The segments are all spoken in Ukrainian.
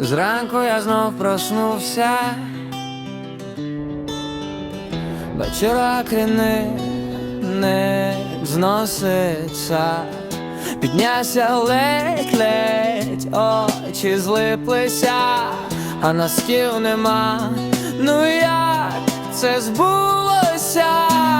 Зранку я знов проснувся, вечора крини не зноситься, піднявся ледь-ледь, очі злиплися, а носків нема. Ну як це збулося?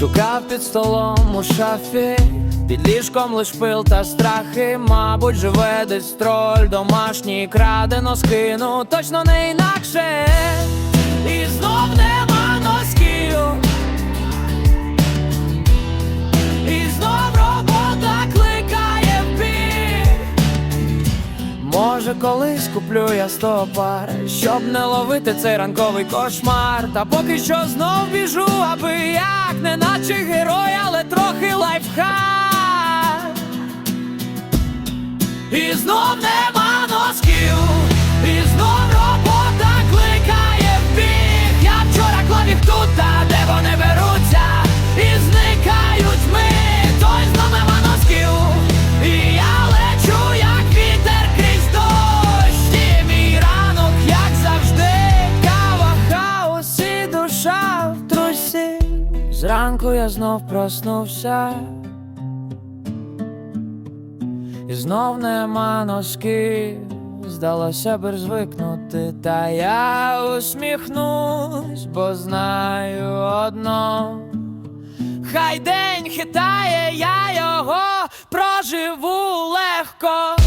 Шукав під столом у шафі, під ліжком лиш пил та страхи, мабуть, живе десь троль домашній крадено скину, точно не інакше. І знов нема Може, колись куплю я сто пар, щоб не ловити цей ранковий кошмар. Та поки що знов біжу, аби як, не наче герой, але трохи лайфхак. І знов нема Зранку я знов проснувся. І знов нема носків, здалося б звикнути, та я усміхнусь, бо знаю одно. Хай день хитає, я його проживу легко.